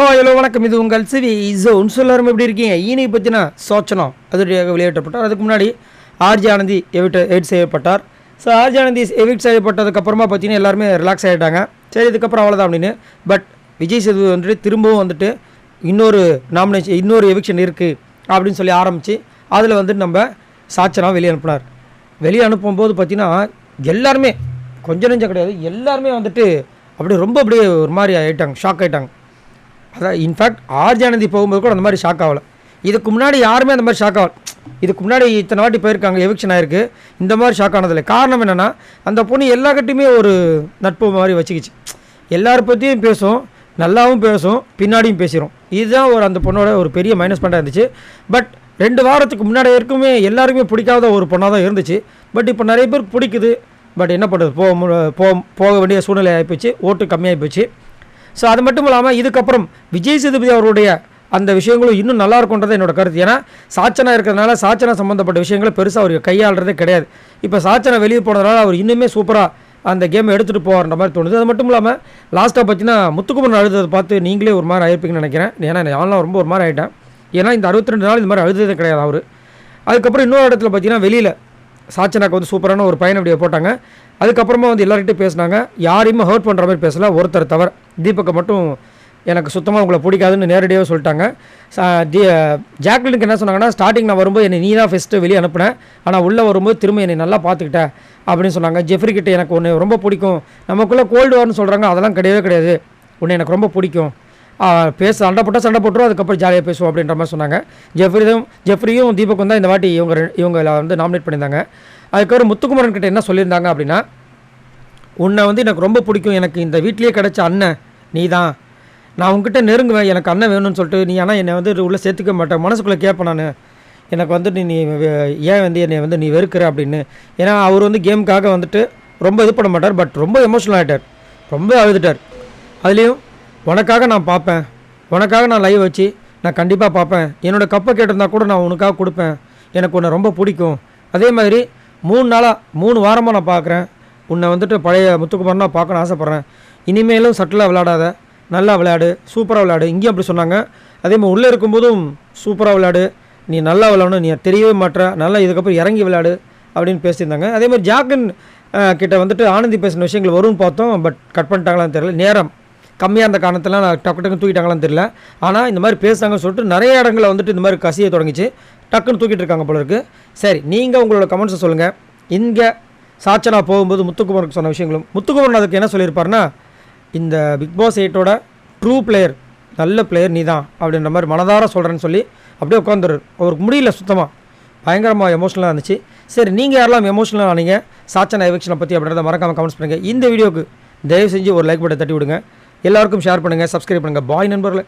Hello வணக்கம். இது உங்கள் சிவி ஜோன். சொல்லாரும் எப்படி இருக்கீங்க? ஈனை பற்றின சோச்சனம் அதிரடியாக வெளியேற்றப்பட்டார். அதுக்கு முன்னாடி ஆர்ஜி ஆனந்தி எவிட் எவிட் செய்யப்பட்டார். ஸோ ஆர்ஜி ஆனந்தி எவிட் செய்யப்பட்டதுக்கப்புறமா பார்த்தீங்கன்னா எல்லாருமே ரிலாக்ஸ் ஆகிட்டாங்க சரி இதுக்கப்புறம் அவ்வளோதான் அப்படின்னு. பட் விஜய் சேது வந்துட்டு திரும்பவும் வந்துட்டு இன்னொரு நாமினேஷன் இன்னொரு எவிக்ஷன் இருக்குது அப்படின்னு சொல்லி ஆரம்பித்து அதில் வந்துட்டு நம்ம சாச்சனா வெளியே அனுப்பினார். வெளியே அனுப்பும்போது பார்த்தீங்கன்னா எல்லாருமே கொஞ்சம் நெஞ்சம் கிடையாது எல்லாருமே வந்துட்டு அப்படியே ரொம்ப அப்படியே ஒரு மாதிரி ஆகிட்டாங்க ஷாக் ஆகிட்டாங்க அதான் இன்ஃபேக்ட் ஆர்ஜானந்தி போகும்போது கூட அந்த மாதிரி ஷாக் ஆகலை. இதுக்கு முன்னாடி யாருமே அந்த மாதிரி ஷாக் ஆகல. இதுக்கு முன்னாடி இத்தனை வாட்டி போயிருக்காங்க எவிக்ஷன் ஆயிருக்கு. இந்த மாதிரி ஷாக் ஆனதில்லை. காரணம் என்னென்னா அந்த பொண்ணு எல்லாக்கிட்டையுமே ஒரு நட்பு மாதிரி வச்சுக்கிச்சு. எல்லாரை பற்றியும் பேசும் நல்லாவும் பேசும் பின்னாடியும் பேசிடும் இதுதான் ஒரு அந்த பொண்ணோட ஒரு பெரிய மைனஸ் பாயிண்டாக இருந்துச்சு. பட் ரெண்டு வாரத்துக்கு முன்னாடி வரைக்குமே எல்லாருக்குமே பிடிக்காத ஒரு பொண்ணாக தான் இருந்துச்சு. பட் இப்போ நிறைய பேர் பிடிக்குது. பட் என்ன பண்ணுறது போக மு- போக போக வேண்டிய சூழ்நிலை ஆகிப்போச்சு ஓட்டு கம்மியாகி போச்சு ஸோ அது மட்டும் இல்லாமல் இதுக்கப்புறம் விஜய் சேதுபதி அவருடைய அந்த விஷயங்களும் இன்னும் நல்லா இருக்கும்ன்றது என்னோட கருத்து. ஏன்னா சாச்சனா இருக்கிறதுனால சாச்சனா சம்மந்தப்பட்ட விஷயங்களை பெருசாக அவர் கையாளுறதே கிடையாது. இப்போ சாச்சனா வெளியே போனதுனால அவர் இன்னுமே சூப்பராக அந்த கேமை எடுத்துகிட்டு போகிற மாதிரி தோணுது. அது மட்டும் இல்லாமல் லாஸ்ட்டாக பார்த்தீங்கன்னா முத்துக்குமரன் அழுததை பார்த்து நீங்களே ஒரு மாதிரி ஆயிருப்பீங்கன்னு நினைக்கிறேன். ஏன்னா நான்லாம் ரொம்ப ஒரு மாதிரி ஆகிட்டேன் ஏன்னா இந்த அறுபத்தி ரெண்டு நாள் இந்த மாதிரி அழுததே கிடையாது அவர். அதுக்கப்புறம் இன்னொரு இடத்துல பார்த்தீங்கன்னா வெளியில் சாச்சனாக்கு வந்து சூப்பரான ஒரு பையன் அப்படியே போட்டாங்க. அதுக்கப்புறமா வந்து எல்லார்கிட்டையும் பேசினாங்க. யாரையுமே ஹர்ட் பண்ணுற மாதிரி பேசல. ஒருத்தர் தவிர தீபக்கை மட்டும் எனக்கு சுத்தமாக உங்களை பிடிக்காதுன்னு நேரடியாக சொல்லிட்டாங்க. ஜாக்லினுக்கு என்ன சொன்னாங்கன்னா ஸ்டார்டிங் நான் வரும்போது என்னை நீ தான் ஃபஸ்ட்டு வெளியே அனுப்புனேன் ஆனால் உள்ளே வரும்போது திரும்ப என்னை நல்லா பார்த்துக்கிட்டேன் அப்படின்னு சொன்னாங்க. ஜெஃப்ரி கிட்ட எனக்கு ஒன்று ரொம்ப பிடிக்கும். நமக்குள்ளே கோல்டு வார்னு சொல்கிறாங்க அதெல்லாம் கிடையவே கிடையாது. உன்னை எனக்கு ரொம்ப பிடிக்கும். பேச சண்டை போட்டால் சண்டை போட்டுரும் அதுக்கப்புறம் ஜாலியாக பேசுவோம் அப்படின்ற மாதிரி சொன்னாங்க. ஜெஃப்ரியும் ஜெஃப்ரியும் தீபக்கும் தான் இந்த வாட்டி இவங்க இவங்க வந்து நாமினேட் பண்ணியிருந்தாங்க. அதுக்கப்புறம் முத்துக்குமரன் கிட்ட என்ன சொல்லியிருந்தாங்க அப்படின்னா உன்னை வந்து எனக்கு ரொம்ப பிடிக்கும். எனக்கு இந்த வீட்லேயே கிடச்ச அண்ணன் நீ தான் நான் உங்ககிட்ட நெருங்குவேன். எனக்கு அண்ணன் வேணும்னு சொல்லிட்டு நீ ஆனால் என்னை வந்து உள்ளே சேர்த்துக்க மாட்டேன் மனசுக்குள்ளே கேட்பேன் நான். எனக்கு வந்து நீ நீ ஏன் வந்து என்னை வந்து நீ வெறுக்கிற? அப்படின்னு. ஏன்னா அவர் வந்து கேமுக்காக வந்துட்டு ரொம்ப இது பண்ண மாட்டார். பட் ரொம்ப எமோஷனல் ஆகிட்டார் ரொம்ப அழுதுட்டார். அதுலேயும் உனக்காக நான் பார்ப்பேன். உனக்காக நான் லைவ் வச்சு நான் கண்டிப்பாக பார்ப்பேன். என்னோட கப்பை கேட்டிருந்தா கூட நான் உனக்காக கொடுப்பேன். எனக்கு உன்னை ரொம்ப பிடிக்கும். அதே மாதிரி மூணு நாளாக மூணு வாரமாக நான் பார்க்குறேன். உன்னை வந்துட்டு பழைய முத்துக்குமாரனா பார்க்கணும்னு ஆசைப்பட்றேன். இனிமேலும் சட்டிலாக விளையாடாத. நல்லா விளையாடு. சூப்பராக விளையாடு. இங்கேயும் அப்படி சொன்னாங்க. அதே மாதிரி உள்ளே இருக்கும்போதும் சூப்பராக விளையாடு. நீ நல்லா விளையாடணும். நீ தெரியவே மாட்ற. நல்லா இதுக்கப்புறம் இறங்கி விளையாடு அப்படின்னு பேசியிருந்தாங்க. அதே மாதிரி ஜாக்கன் அஹ், கிட்ட வந்துட்டு ஆனந்தி பேசின விஷயங்கள் வரும்னு பார்த்தோம். பட் கட் பண்ணிட்டாங்களான்னு தெரியல. நேரம் கம்மியாக இருந்த காரணத்தெல்லாம் நான் டக்கு டக்குன்னு தூக்கிட்டாங்களான்னு தெரியல. ஆனால் இந்த மாதிரி பேசுனாங்கன்னு சொல்லிட்டு நிறைய இடங்களில் வந்துட்டு இந்த மாதிரி கசிய தொடங்கிச்சு. டக்குன்னு தூக்கிட்டு இருக்காங்க போல இருக்குது சரி நீங்கள் உங்களோட கமெண்ட்ஸை சொல்லுங்கள் இங்கே சாச்சனா போகும்போது முத்துக்குமருக்கு சொன்ன விஷயங்களும் முத்துக்குமரன் அதுக்கு என்ன சொல்லியிருப்பார்னா இந்த பிக் பாஸ் எயிட்டோட ட்ரூ பிளேயர் நல்ல பிளேயர் நீ தான் அப்படின்ற மாதிரி மனதார சொல்கிறேன்னு சொல்லி அப்படியே உட்காந்துரு அவருக்கு முடியல சுத்தமாக பயங்கரமாக எமோஷனலாக இருந்துச்சு. சரி நீங்கள் யாரெல்லாம் எமோஷனலாக ஆனீங்க? சாச்சனா எவிக்ஷனை பற்றி அப்படின்றத மறக்காமல் கமெண்ட்ஸ் பண்ணுங்கள் இந்த வீடியோக்கு தயவு செஞ்சு ஒரு லைக் பட்டை தட்டி விடுங்க. எல்லாருக்கும் ஷேர் பண்ணுங்கள் சப்ஸ்கிரைப் பண்ணுங்கள் பாய் நண்பர்களே.